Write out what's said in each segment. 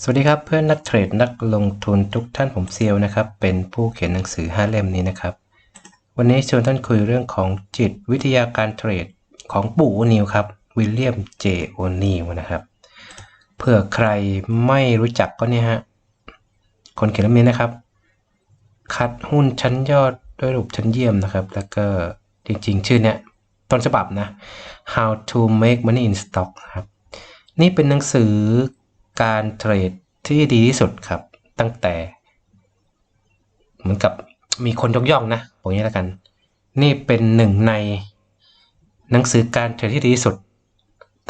สวัสดีครับเพื่อนนักเทรดนักลงทุนทุกท่านผมเซียวนะครับ เป็นผู้เขียนหนังสือ 5 เล่มนี้นะครับ วันนี้ชวนท่านคุยเรื่องของจิตวิทยาการเทรดของปู่โอนิวครับวิลเลียมเจโอนิวนะครับเผื่อใครไม่รู้จักก็เนี่ยฮะคนเขียนเล่มนี้นะครับ คัดหุ้นชั้นยอดด้วยรูปชั้นเยี่ยมนะครับ แล้วก็จริงๆ ชื่อเนี้ยต้นฉบับนะ How to Make Money in Stock ครับนี่เป็นหนังสือ การเทรดที่ดีที่สุดครับ ตั้งแต่ เหมือนกับมีคนยกย่องนะบอกอย่างนี้แล้วกัน นี่เป็นหนึ่งใน หนังสือการเทรดที่ดีที่สุด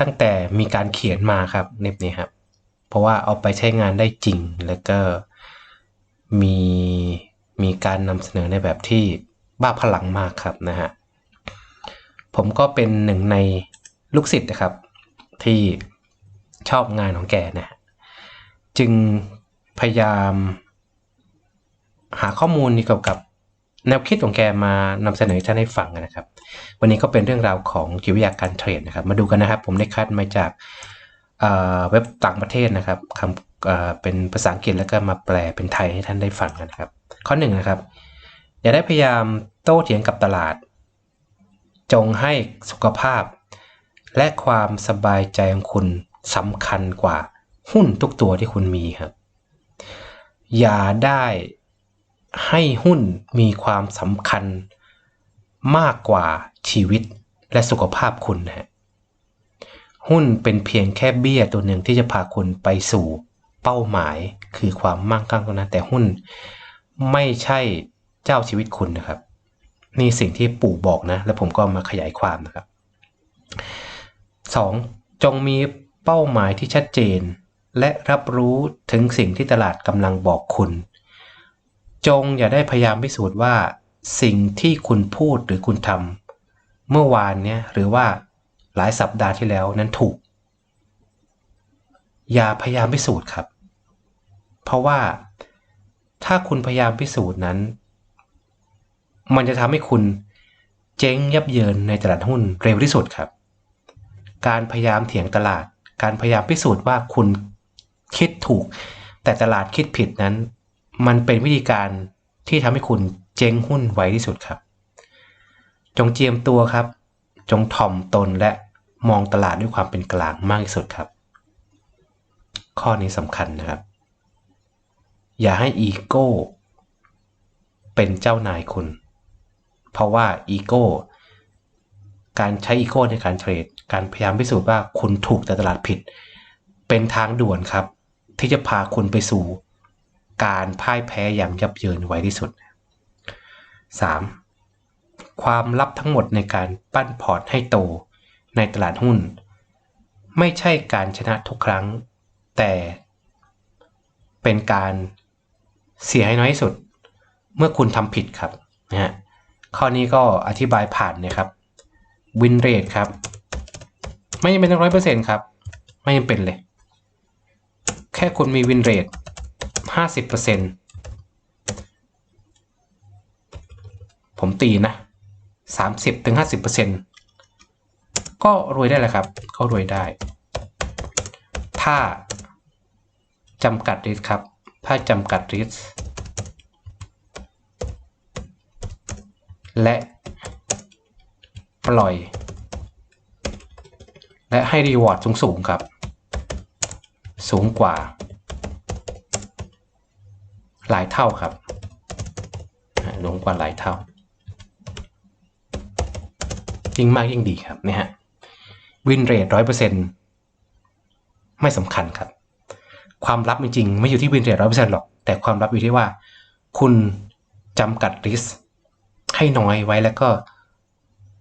ตั้งแต่มีการเขียนมาครับเล่มนี้ครับ เพราะว่าเอาไปใช้งานได้จริงแล้วก็มีมีการนำเสนอในแบบที่บ้าพลังมากครับนะฮะผมก็เป็นหนึ่งในลูกศิษย์นะครับ ที่ชอบงานของแกนะฮะ จึงพยายามหาข้อมูลเกี่ยวกับแนวคิดของแกมานำเสนอให้ท่านได้ฟังนะครับ วันนี้ก็เป็นเรื่องราวของจิตวิทยาการเทรดนะครับ มาดูกันนะครับ ผมได้คัดมาจากเว็บต่างประเทศนะครับคำเเป็นภาษาอังกฤษแล้วก็มาแปลเป็นไทยให้ท่านได้ฟังกันนะครับ ข้อหนึ่งนะครับ อย่าได้พยายามโต้เถียงกับตลาด จงให้สุขภาพ และความสบายใจของคุณสำคัญกว่า หุ้นทุกตัวที่คุณมีครับ อย่าได้ให้หุ้นมีความสำคัญมากกว่าชีวิตและสุขภาพคุณนะฮะหุ้นเป็นเพียงแค่เบี้ยตัวหนึ่งที่จะพาคุณไปสู่เป้าหมายคือความมั่งคั่งตรงนั้น แต่หุ้นไม่ใช่เจ้าชีวิตคุณนะครับ นี่สิ่งที่ปู่บอกนะ แล้วผมก็มาขยายความนะครับ 2. จงมีเป้าหมายที่ชัดเจน และรับรู้ถึงสิ่งที่ตลาดกำลังบอกคุณ จงอย่าได้พยายามพิสูจน์ว่า สิ่งที่คุณพูดหรือคุณทำเมื่อวานเนี่ยหรือว่าหลายสัปดาห์ที่แล้วนั้นถูก อย่าพยายามพิสูจน์ครับ เพราะว่าถ้าคุณพยายามพิสูจน์นั้น มันจะทำให้คุณเจ๊งยับเยินในตลาดหุ้นเร็วที่สุดครับ การพยายามเถียงตลาด การพยายามพิสูจน์ว่าคุณ คิดถูก แต่ตลาดคิดผิดนั้น มันเป็นวิธีการที่ทำให้คุณเจ๊งหุ้นไวที่สุดครับ จงเจียมตัวครับ จงถ่อมตนและมองตลาดด้วยความเป็นกลางมากที่สุดครับ ข้อนี้สำคัญนะครับ อย่าให้อีโก้ เป็นเจ้านายคุณ เพราะว่าอีโก้ การใช้อีโก้ในการเทรด การพยายามพิสูจน์ว่าคุณถูกแต่ตลาดผิด เป็นทางด่วนครับ ที่จะพาคุณไปสู่การพ่ายแพ้อย่างยับเยินไวที่สุด 3. ความลับทั้งหมดในการปั้นพอร์ตให้โตในตลาดหุ้น ไม่ใช่การชนะทุกครั้ง แต่เป็นการเสียให้น้อยที่สุด เมื่อคุณทำผิดครับนะฮะข้อนี้ก็อธิบายผ่านนะครับวินเรทครับ ไม่จำเป็นต้องร้อยเปอร์เซ็นต์ครับ ไม่จำเป็นเลย ค่คุณมีวินเรทห้าสิบเปอร์เซ็นต์ผมตีนะสามสิบถึงห้าสิบเปอร์เซ็นต์ก็รวยได้แหละครับ ก็รวยได้ ถ้าจำกัดริสครับ ถ้าจำกัดริสและปล่อย และให้รีวอร์ดสูงๆครับ สูงกว่า หลายเท่าครับลงกว่าหลายเท่า ยิ่งมากยิ่งดีครับเนี่ยฮะวินเรทร้อยเปอร์เซ็นต์ไม่สำคัญครับ ความลับจริงๆไม่อยู่ที่วินเรทร้อยเปอร์เซ็นต์หรอก แต่ความลับอยู่ที่ว่า คุณจำกัดริสให้น้อยไว้แล้วก็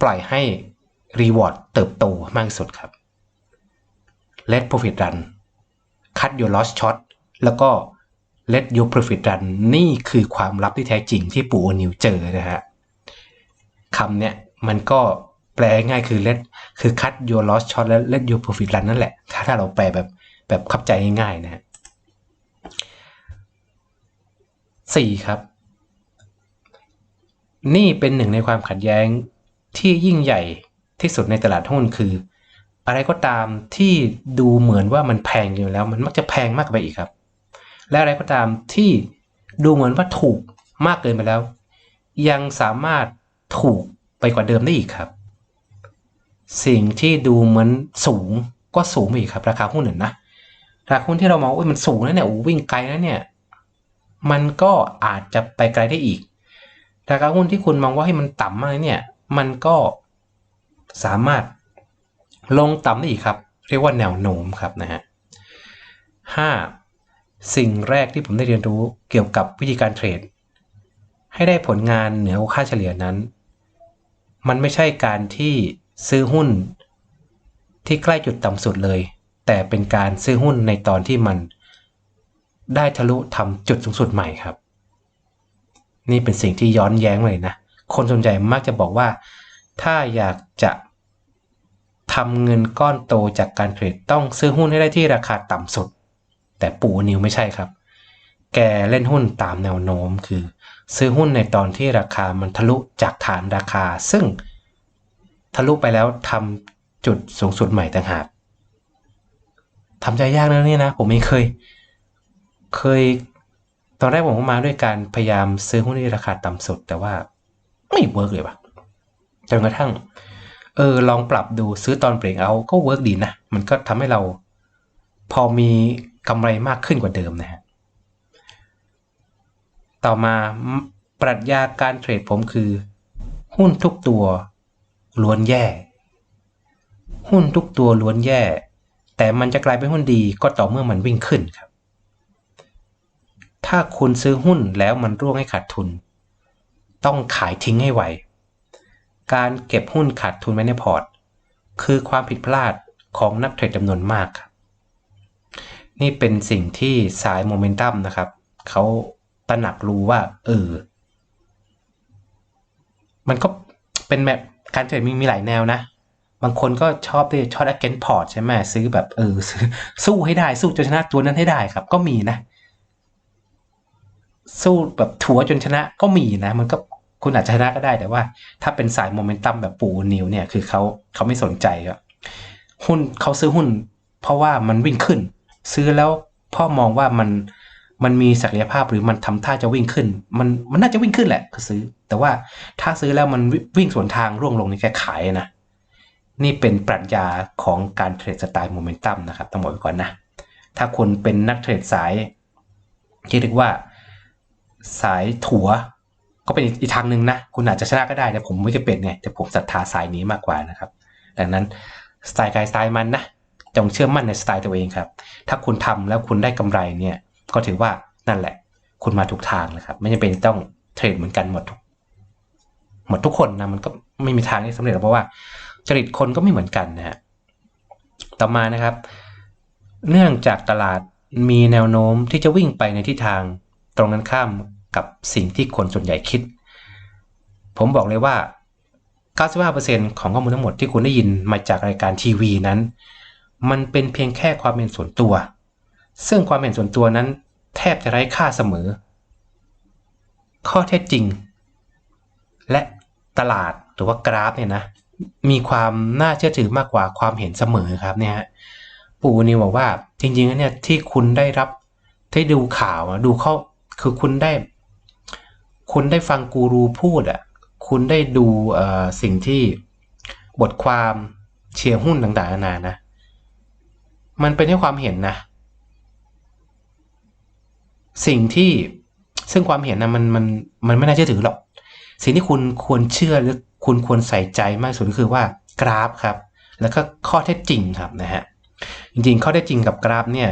ปล่อยให้รีวอร์ดเติบโตมากที่สุดครับ let profit run cut your loss short แล้วก็ let your profit run นี่คือความลับที่แท้จริงที่ปู่โอนิวเจอนะฮะคำเนี้ยมันก็แปลง่ายคือ let คือ cut your loss short และ let your profit run นั่นแหละ ถ้าถ้าเราแปลแบบแบบเข้าใจง่ายๆนะฮะสี่ครับ นี่เป็นหนึ่งในความขัดแย้งที่ยิ่งใหญ่ที่สุดในตลาดหุ้นคือ อะไรก็ตามที่ดูเหมือนว่ามันแพงอยู่แล้ว มันมักจะแพงมากไปอีกครับ และอะไรก็ตามที่ดูเหมือนว่าถูกมากเกินไปแล้ว ยังสามารถถูกไปกว่าเดิมได้อีกครับ สิ่งที่ดูเหมือนสูงก็สูงไปอีกครับ ราคาหุ้นน่ะนะราคาหุ้นที่เรามองว่ามันสูงแล้วเนี่ยโอ้วิ่งไกลแล้วเนี่ยมันก็อาจจะไปไกลได้อีก ราคาหุ้นที่คุณมองว่าให้มันต่ำมากเนี่ย มันก็สามารถ ลงต่ำได้อีกครับ เรียกว่าแนวโน้มครับนะฮะห้าสิ่งแรกที่ผมได้เรียนรู้เกี่ยวกับวิธีการเทรด ให้ได้ผลงานเหนือกว่าค่าเฉลี่ยนั้น มันไม่ใช่การที่ซื้อหุ้น ที่ใกล้จุดต่ำสุดเลย แต่เป็นการซื้อหุ้นในตอนที่มัน ได้ทะลุทำจุดสูงสุดใหม่ครับ นี่เป็นสิ่งที่ย้อนแย้งเลยนะ คนส่วนใหญ่มักจะบอกว่า ถ้าอยากจะ ทำเงินก้อนโตจากการเทรดต้องซื้อหุ้นให้ได้ที่ราคาต่ำสุด แต่ปู่นิวไม่ใช่ครับ แกเล่นหุ้นตามแนวโน้มคือ ซื้อหุ้นในตอนที่ราคามันทะลุจากฐานราคา ซึ่งทะลุไปแล้วทำจุดสูงสุดใหม่ต่างหากทำใจยากนะเนี่ยนะ ผมไม่เคย เคย ตอนแรกผมก็มาด้วยการพยายามซื้อหุ้นที่ราคาต่ำสุด แต่ว่าไม่เวิร์กเลยว่ะจนกระทั่ง เออลองปรับดูซื้อตอนเบรกเอาก็เวิร์กดีนะ มันก็ทำให้เรา พอมีกำไรมากขึ้นกว่าเดิมนะฮะต่อมาปรัชญาการเทรดผมคือ หุ้นทุกตัวล้วนแย่ หุ้นทุกตัวล้วนแย่ แต่มันจะกลายเป็นหุ้นดีก็ต่อเมื่อมันวิ่งขึ้นครับ ถ้าคุณซื้อหุ้นแล้วมันร่วงให้ขาดทุน ต้องขายทิ้งให้ไว การเก็บหุ้นขาดทุนไว้ในพอร์ต คือความผิดพลาดของนักเทรดจำนวนมากครับนี่เป็นสิ่งที่สายโมเมนตัมนะครับ เขาตระหนักรู้ว่า เออ มันก็เป็นแบบการเทรดมีมีหลายแนวนะ บางคนก็ชอบที่ช็อตอเกนพอร์ตใช่ไหมซื้อแบบเออซื้อสู้ให้ได้ สู้จนชนะตัวนั้นให้ได้ครับ ก็มีนะ สู้แบบถัวจนชนะก็มีนะ มันก็ คุณอาจจะชนะก็ได้แต่ว่า ถ้าเป็นสายโมเมนตัมแบบปูนิวเนี่ยคือเขาเขาไม่สนใจครับหุ้นเขาซื้อหุ้น เพราะว่ามันวิ่งขึ้น ซื้อแล้วพ่อมองว่ามันมันมีศักยภาพหรือมันทำท่าจะวิ่งขึ้น มันมันน่าจะวิ่งขึ้นแหละก็ซื้อ แต่ว่าถ้าซื้อแล้วมันวิ่งสวนทางร่วงลงนี่แค่ขายนะนี่เป็นปรัชญาของการเทรดสไตล์โมเมนตัมนะครับต้องบอกไว้ก่อนนะ ถ้าคุณเป็นนักเทรดสายที่เรียกว่าสายถั่ว ก็เป็นอีกทางหนึ่งนะ คุณอาจจะชนะก็ได้แต่ผมไม่จะเป็นไงแต่ผมศรัทธาสายนี้มากกว่านะครับ ดังนั้นสไตล์กายสไตล์มันนะจงเชื่อมั่นในสไตล์ตัวเองครับ ถ้าคุณทำแล้วคุณได้กำไรเนี่ย ก็ถือว่านั่นแหละ คุณมาถูกทางนะครับ ไม่จำเป็นต้องเทรดเหมือนกันหมดทุกหมดทุกคนนะมันก็ไม่มีทางที่สำเร็จเพราะว่าจริตคนก็ไม่เหมือนกันนะฮะต่อมานะครับ เนื่องจากตลาดมีแนวโน้มที่จะวิ่งไปในทิศทางตรงกันข้าม กับสิ่งที่คนส่วนใหญ่คิด ผมบอกเลยว่า 95%ของข้อมูลทั้งหมดที่คุณได้ยินมาจากรายการทีวีนั้น มันเป็นเพียงแค่ความเป็นส่วนตัว ซึ่งความเห็นส่วนตัวนั้น แทบจะไร้ค่าเสมอ ข้อเท็จจริง และตลาดหรือว่ากราฟเนี่ยนะมีความน่าเชื่อถือมากกว่าความเห็นเสมอครับเนี่ยปู่นิวบอกว่าจริงๆเนี่ยที่คุณได้รับได้ดูข่าวดูเข้าคือคุณได้ คุณได้ฟังกูรูพูดอะคุณได้ดูสิ่งที่บทความเชียร์หุ้นต่างๆนานานะ มันเป็นแค่ความเห็นนะ สิ่งที่ซึ่งความเห็นนะมันมันมันไม่น่าเชื่อถือหรอก สิ่งที่คุณควรเชื่อหรือคุณควรใส่ใจมากสุดก็คือว่ากราฟครับ แล้วก็ข้อเท็จจริงครับนะฮะจริงๆข้อเท็จจริงกับกราฟเนี่ย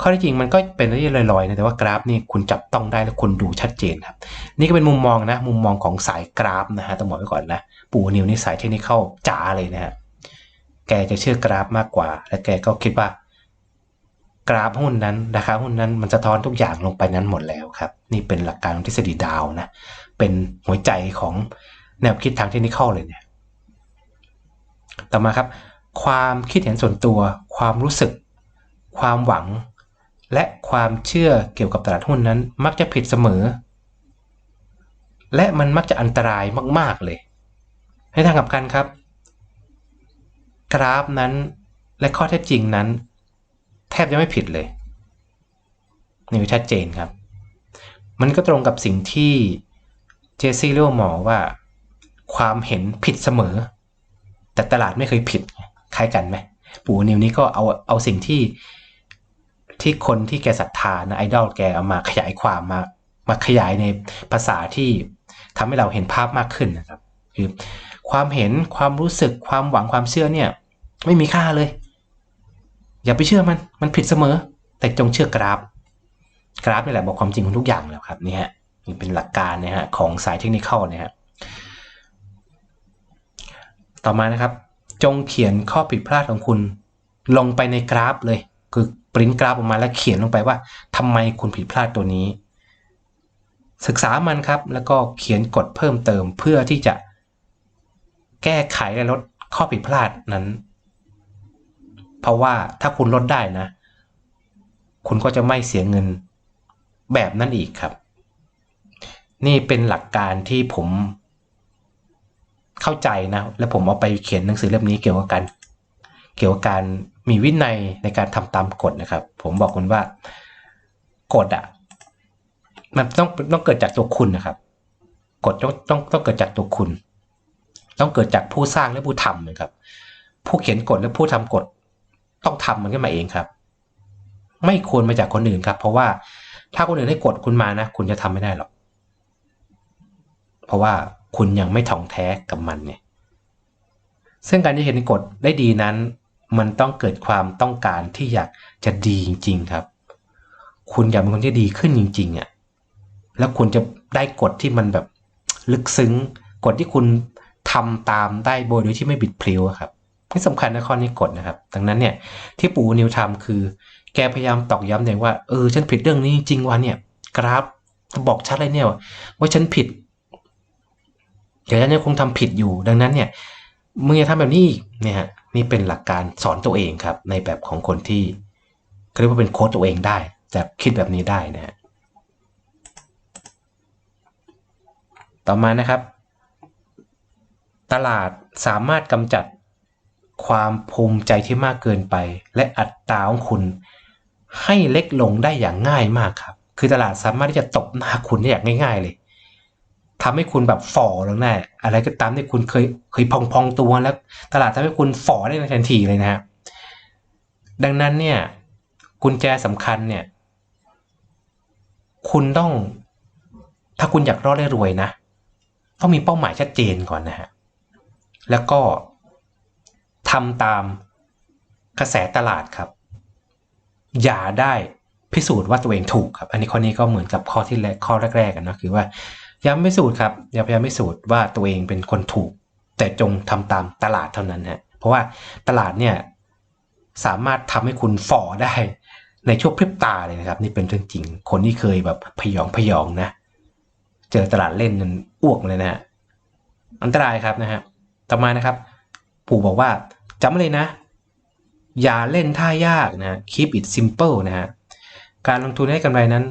ข้อท็จจริงมันก็เป็นเรื่องลอยๆนะแต่ว่ากราฟนี่คุณจับต้องได้และคุณดูชัดเจนครับ นี่ก็เป็นมุมมองนะ มุมมองของสายกราฟนะฮะต้องบอกไว้ก่อนนะปู่นิวนี่สายเทคนิคจ๋าเลยนะฮะแกจะเชื่อกราฟมากกว่า และแกก็คิดว่ากราฟหุ้นนั้นราคาหุ้นนั้นมันสะท้อนทุกอย่างลงไปนั้นหมดแล้วครับ นี่เป็นหลักการทฤษฎีดาวนะเป็นหัวใจของแนวคิดทางเทคนิคเลยเนี่ยต่อมาครับ ความคิดเห็นส่วนตัว ความรู้สึก ความหวัง และความเชื่อเกี่ยวกับตลาดหุ้นนั้น มักจะผิดเสมอ และมันมักจะอันตรายมาก ๆ เลย ให้ทางกับกันครับ กราฟนั้นและข้อเท็จจริงนั้น แทบจะไม่ผิดเลยนี่ชัดเจนครับ มันก็ตรงกับสิ่งที่เจสซี่เรียวหมอว่า ความเห็นผิดเสมอ แต่ตลาดไม่เคยผิดคล้ายกันไหมปู่นิวนี้ก็เอาเอาสิ่งที่ ที่คนที่แกศรัทธานะไอดอลแกเอามาขยายความมามาขยายในภาษาที่ทำให้เราเห็นภาพมากขึ้นนะครับ คือความเห็นความรู้สึกความหวังความเชื่อเนี่ย ไม่มีค่าเลย อย่าไปเชื่อมันมันผิดเสมอ แต่จงเชื่อกราฟ กราฟนี่แหละบอกความจริงของทุกอย่างแล้วครับนี่ฮะนี่เป็นหลักการนะฮะของสายเทคนิคนะฮะต่อมานะครับ จงเขียนข้อผิดพลาดของคุณ ลงไปในกราฟเลย คือปริ้นกราฟออกมาแล้วเขียนลงไปว่าทำไมคุณผิดพลาดตัวนี้ ศึกษามันครับ แล้วก็เขียนกฎเพิ่มเติมเพื่อที่จะแก้ไขและลดข้อผิดพลาดนั้น เพราะว่าถ้าคุณลดได้นะ คุณก็จะไม่เสียเงินแบบนั้นอีกครับ นี่เป็นหลักการที่ผมเข้าใจนะ และผมเอาไปเขียนหนังสือเล่มนี้เกี่ยวกับการเกี่ยวกับการ มีวินัยในการทำตามกฎนะครับ ผมบอกคุณว่ากฎอะ่ะมันต้องต้องเกิดจากตัวคุณนะครับกฎต้องต้องต้องเกิดจากตัวคุณ ต้องเกิดจากผู้สร้างและผู้ทำนะครับ ผู้เขียนกฎและผู้ทำกฎต้องทำมันขึ้นมาเองครับ ไม่ควรมาจากคนอื่นครับ เพราะว่าถ้าคนอื่นให้กฎคุณมานะ คุณจะทำไม่ได้หรอก เพราะว่าคุณยังไม่ถ่องแท้กับมันเนี่ยซึ่งการที่เห็นกฎได้ดีนั้น มันต้องเกิดความต้องการที่อยากจะดีจริง ๆ ครับ คุณอยากเป็นคนที่ดีขึ้นจริง ๆอะ่ะแล้วคุณจะได้กฎที่มันแบบลึกซึ้งกฎที่คุณทำตามได้โดยที่ไม่บิดพลิ้วครับที่สำคัญนะข้อนี้กฎนะครับ ดังนั้นเนี่ยที่ปู่นิวทำคือ แกพยายามตอกย้ำเองว่าเออฉันผิดเรื่องนี้จริงวันเนี่ย กราฟบอกชัดเลยเนี่ยว่าฉันผิดเดี๋ยวฉันยังคงทำผิดอยู่ ดังนั้นเนี่ยมึงอย่าทำแบบนี้อีกเนี่ยฮะ นี่เป็นหลักการสอนตัวเองครับ ในแบบของคนที่เรียกว่าเป็นโค้ดตัวเองได้จะคิดแบบนี้ได้นะฮะต่อมานะครับ ตลาดสามารถกำจัดความภูมิใจที่มากเกินไป และอัตราของคุณให้เล็กลงได้อย่างง่ายมากครับ คือตลาดสามารถที่จะตบหน้าคุณได้อย่างง่าย ๆ เลย ทำให้คุณแบบฝ่อลงได้อะไรก็ตามที่คุณเคยเคยพองพองตัวแล้ว ตลาดทำให้คุณฝ่อได้ในทันทีเลยนะฮะดังนั้นเนี่ยกุญแจสำคัญเนี่ย คุณต้อง ถ้าคุณอยากรอดได้รวยนะต้องมีเป้าหมายชัดเจนก่อนนะฮะแล้วก็ทำตามกระแสตลาดครับ อย่าได้พิสูจน์ว่าตัวเองถูกครับ อันนี้ข้อนี้ก็เหมือนกับข้อที่แรกข้อแรกๆกันนะคือว่า ย้ำพิสูจน์ครับอย่าพยายามพิสูจน์ว่าตัวเองเป็นคนถูก แต่จงทำตามตลาดเท่านั้นฮะเพราะว่าตลาดเนี่ยสามารถทำให้คุณฝ่อได้ในช่วงพริบตาเลยนะครับ นี่เป็นเรื่องจริง คนที่เคยแบบพยองพยองนะ เจอตลาดเล่นนั้นอ้วกเลยนะอันตรายครับนะฮะต่อมานะครับ ปู่บอกว่าจำเลยนะ อย่าเล่นท่ายากนะ keep it simple นะฮะการลงทุนให้กำไรนั้น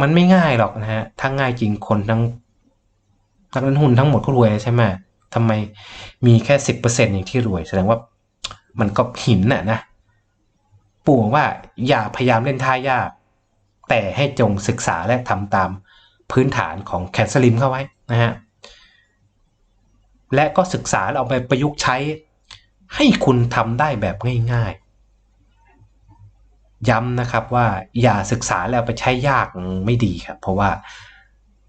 มันไม่ง่ายหรอกนะฮะถ้าง่ายจริงคนทั้งนักลงทุนทั้งหมดก็รวยใช่ไหมทำไมมีแค่สิบเปอร์เซ็นต์อย่างที่รวย แสดงว่ามันก็หินน่ะนะปู่บอกว่าอย่าพยายามเล่นท่ายาก แต่ให้จงศึกษาและทำตามพื้นฐานของแคนสลิมเข้าไว้นะฮะและก็ศึกษาแล้วเอาไปประยุกต์ใช้ให้คุณทำได้แบบง่าย ๆ ย้ำนะครับว่าอย่าศึกษาแล้วไปใช้ยากไม่ดีครับ เพราะว่า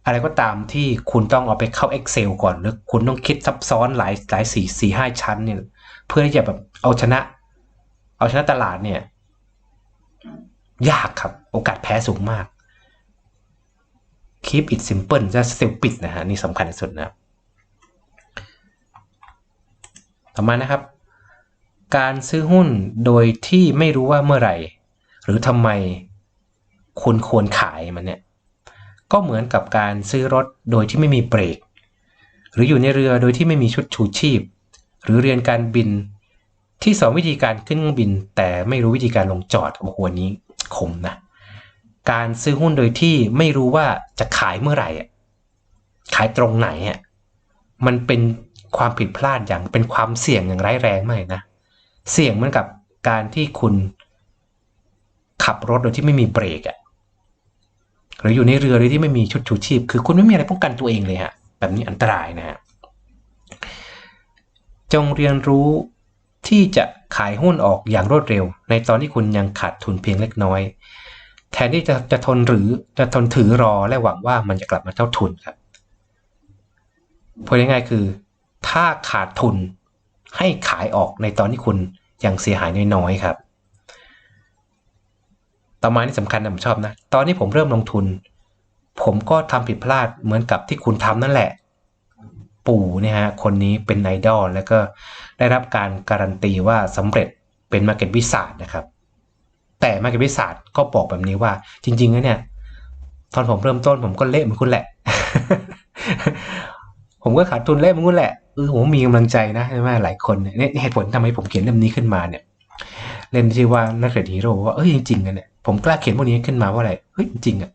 อะไรก็ตามที่คุณต้องเอาไปเข้า Excel ก่อน หรือคุณต้องคิดซับซ้อนหลายหลายสี่สี่ห้าชั้นเนี่ยเพื่อที่จะแบบเอาชนะ เอาชนะตลาดเนี่ย ยากครับ โอกาสแพ้สูงมาก keep it simple จะ stupid นะฮะ นี่สำคัญที่สุดนะต่อมานะครับ การซื้อหุ้นโดยที่ไม่รู้ว่าเมื่อไหร่ หรือทำไมคุณควรขายมันเนี่ย ก็เหมือนกับการซื้อรถโดยที่ไม่มีเบรก หรืออยู่ในเรือโดยที่ไม่มีชุดชูชีพ หรือเรียนการบินที่สอนวิธีการขึ้นเครื่องบิน แต่ไม่รู้วิธีการลงจอดโอ้โหนี้คมนะ การซื้อหุ้นโดยที่ไม่รู้ว่าจะขายเมื่อไหร่ขายตรงไหนอะมันเป็นความผิดพลาดอย่างเป็นความเสี่ยงอย่างร้ายแรงมากนะ เสี่ยงเหมือนกับการที่คุณ ขับรถโดยที่ไม่มีเบรกอะหรืออยู่ในเรือโดยที่ไม่มีชุดชูชีพ คือคุณไม่มีอะไรป้องกันตัวเองเลยฮะ แบบนี้อันตรายนะฮะ จงเรียนรู้ที่จะขายหุ้นออกอย่างรวดเร็ว ในตอนที่คุณยังขาดทุนเพียงเล็กน้อย แทนที่จะจะทนหรือจะทนถือรอและหวังว่ามันจะกลับมาเท่าทุนครับพูดง่ายๆคือ ถ้าขาดทุนให้ขายออกในตอนที่คุณยังเสียหายน้อยๆครับ ต่อมานี่สำคัญนะผมชอบนะ ตอนนี้ผมเริ่มลงทุน ผมก็ทำผิดพลาดเหมือนกับที่คุณทำนั่นแหละ ปู่เนี่ยฮะคนนี้เป็นไอดอลแล้วก็ได้รับการการันตีว่าสำเร็จเป็นมาเก็ตวิสัทนะครับ แต่มาเก็ตวิสัทก็บอกแบบนี้ว่า จริงๆแล้วเนี่ยตอนผมเริ่มต้นผมก็เละเหมือนคุณแหละ ผมก็ขาดทุนเละเหมือนคุณแหละเออผมมีกำลังใจนะใช่ไหมหลายคนเนี่ยเหตุผลทำให้ผมเขียนเล่มนี้ขึ้นมาเนี่ย เล่มที่ว่านักเขียนฮีโร่ว่าเอ้ยจริงๆอะเนี่ย ผมกล้าเขียนพวกนี้ขึ้นมาว่าอะไรเฮ้ยจริงอะ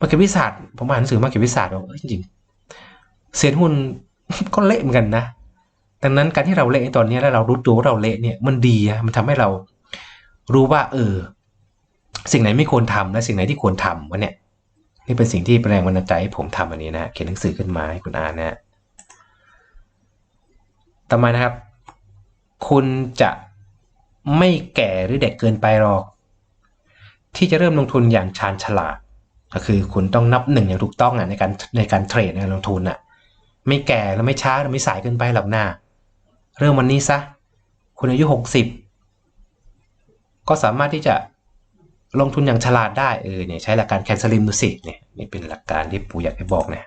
มาเก็ตวิสัทผมอ่านหนังสือมาเก็ตวิสัทว่าเอ้ยจริงเซียนหุ้นก็เละเหมือนกันนะดังนั้นการที่เราเละตอนนี้แล้วเรารู้ตัวว่าเราเละเนี่ยมันดีนะมันทำให้เรารู้ว่า เออ สิ่งไหนไม่ควรทำและสิ่งไหนที่ควรทำวะเนี่ย นี่เป็นสิ่งที่เป็นแรงบันดาลใจให้ผมทำอันนี้นะเขียนหนังสือขึ้นมาให้คุณอ่านนะต่อมานะครับ คุณจะไม่แก่หรือเด็กเกินไปหรอก ที่จะเริ่มลงทุนอย่างชาญฉลาด ก็คือคุณต้องนับหนึ่งอย่างถูกต้องอะในการในการเทรดในการลงทุนอะไม่แก่แล้วไม่ช้าแล้วไม่สายเกินไปหรอกหน้า เริ่มวันนี้ซะ คุณอายุหกสิบก็สามารถที่จะลงทุนอย่างฉลาดได้เออเนี่ยใช้หลักการแคนเซลิมดูสิเนี่ยนี่เป็นหลักการที่ปู่อยากให้บอกนะ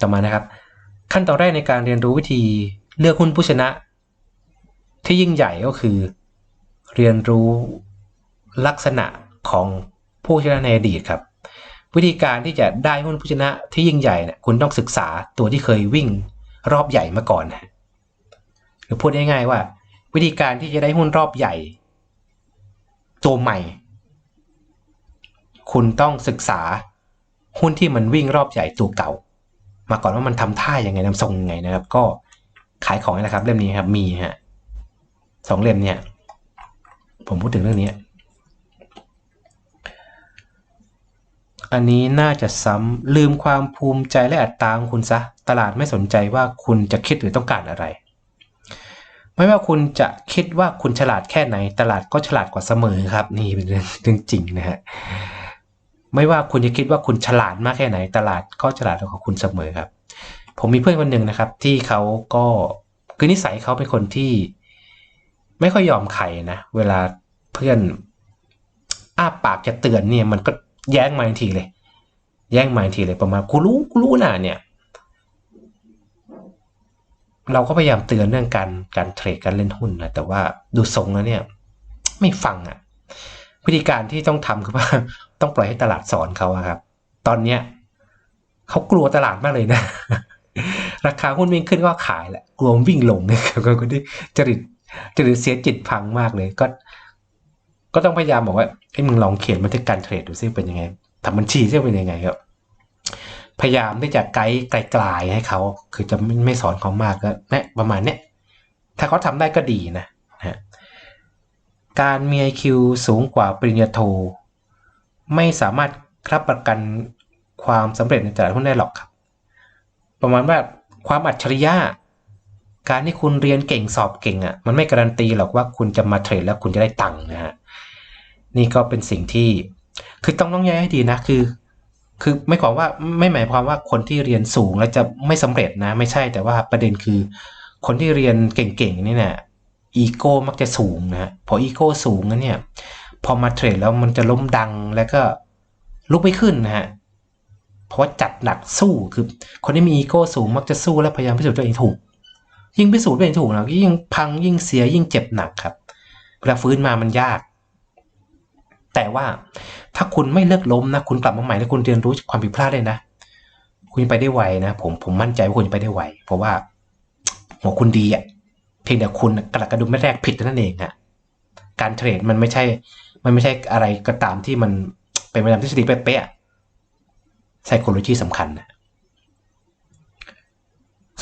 ต่อมานะครับ ขั้นตอนแรกในการเรียนรู้วิธีเลือกหุ้นผู้ชนะ ที่ยิ่งใหญ่ก็คือ เรียนรู้ลักษณะของผู้ชนะในอดีตครับ วิธีการที่จะได้หุ้นผู้ชนะที่ยิ่งใหญ่เนี่ยคุณต้องศึกษาตัวที่เคยวิ่งรอบใหญ่มาก่อนนะหรือพูดง่ายๆว่า วิธีการที่จะได้หุ้นรอบใหญ่ ตัวใหม่ คุณต้องศึกษาหุ้นที่มันวิ่งรอบใหญ่ตัวเก่า มาก่อนว่ามันทำท่ายังไงนำทรงยังไงนะครับ ก็ขายของนะครับ เล่มนี้ครับมีฮะสองเล่มเนี่ย ผมพูดถึงเรื่องนี้ อันนี้น่าจะซ้ำลืมความภูมิใจและอัตตาของคุณซะ ตลาดไม่สนใจว่าคุณจะคิดหรือต้องการอะไร ไม่ว่าคุณจะคิดว่าคุณฉลาดแค่ไหน ตลาดก็ฉลาดกว่าเสมอครับ นี่เป็นเรื่องเรื่องจริงนะฮะไม่ว่าคุณจะคิดว่าคุณฉลาดมากแค่ไหน ตลาดก็ฉลาดกว่าคุณเสมอครับ ผมมีเพื่อนคนหนึ่งนะครับ ที่เขาก็คือนิสัยเขาเป็นคนที่ ไม่ค่อยยอมใครนะ เวลาเพื่อนอ้าปากจะเตือนเนี่ย มันก็แย้งมาทันทีเลย แย้งมาทันทีเลยประมาณกูรู้กูรู้นะเนี่ย เราก็พยายามเตือนเรื่องการการเทรดการเล่นหุ้นนะแต่ว่าดูทรงแล้วเนี่ย ไม่ฟังอะ่ะวิธีการที่ต้องทำคือว่าต้องปล่อยให้ตลาดสอนเขาครับ ตอนเนี้ยเขากลัวตลาดมากเลยนะ ราคาหุ้นวิ่งขึ้นก็ขายแหละ กลัววิ่งลงเนี่ยก็ก็ได้จริต จริตเสียจิตพังมากเลยก็ ก็ต้องพยายามบอกว่าไอ้มึงลองเขียนบันทึกการเทรดดูซิเป็นยังไงทำบัญชีซิเป็นยังไงครับ พยายามที่จะไกด์ไกลๆให้เขา คือจะไม่ไม่สอนเขามากก็เนี่ยประมาณเนี้ยถ้าเขาทำได้ก็ดีนะฮะการมี IQ สูงกว่าปริญญาโท ไม่สามารถรับประกันความสำเร็จในตลาดหุ้นได้หรอกครับ ประมาณว่าความอัจฉริยะ การที่คุณเรียนเก่งสอบเก่งอะ่ะมันไม่การันตีหรอกว่าคุณจะมาเทรดแล้วคุณจะได้ตังค์นะฮะนี่ก็เป็นสิ่งที่คือต้องต้องแยกให้ดีนะคือ คือไม่ความว่าไม่หมายความว่าคนที่เรียนสูงแล้วจะไม่สำเร็จนะ ไม่ใช่แต่ว่าประเด็นคือ คนที่เรียนเก่งๆนี่เนี่ยอีโก้มักจะสูงนะฮะพออีโก้สูงนั้นเนี่ย พอมาเทรดแล้วมันจะล้มดังแล้วก็ลุกไม่ขึ้นนะฮะเพราะว่าจัดหนักสู้คือ คนที่มีอีโก้สูงมักจะสู้และพยายามพิสูจน์ตัวเองถูก ยิ่งพิสูจน์ตัวเองถูกนะยิ่งพังยิ่งเสียยิ่งเจ็บหนักครับเวลาฟื้นมามันยาก แต่ว่าถ้าคุณไม่เลิกล้มนะ คุณกลับมาใหม่แล้วคุณเรียนรู้ความผิดพลาดเลยนะ คุณไปได้ไวนะผมผมมั่นใจว่าคุณจะไปได้ไวเพราะว่า หัวคุณดีอะเพียงแต่คุณกระดักกระดุมไม่แรกผิดเท่านั่นเองอะการเทรดมันไม่ใช่ มันไม่ใช่อะไรก็ตามที่มันเป็นไปตามทฤษฎีเป๊ะๆ psychology สำคัญนะ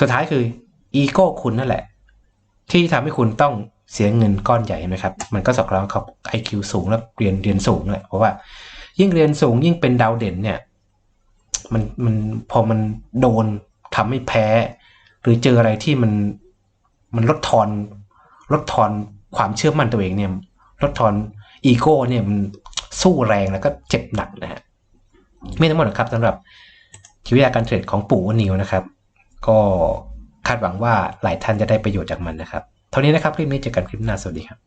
สุดท้ายคือ อีโก้คุณนั่นแหละ ที่ทำให้คุณต้องเสียเงินก้อนใหญ่เห็นไหมครับ มันก็สอดคล้องกับ IQ สูงแล้วเรียนเรียนสูงแหละเพราะว่ายิ่งเรียนสูงยิ่งเป็นดาวเด่นเนี่ย มันมันพอมันโดนทำให้แพ้ หรือเจออะไรที่มันมันลดทอนลดทอนความเชื่อมั่นตัวเองเนี่ยลดทอนอีโก้เนี่ยมันสู้แรงแล้วก็เจ็บหนักนะฮะไม่ทั้งหมดนะครับสำหรับชีวิตการเทรดของปู่วนิวนะครับ ก็ คาดหวังว่าหลายท่านจะได้ประโยชน์จากมันนะครับ เท่านี้นะครับ คลิปนี้เจอกันคลิปหน้า สวัสดีครับ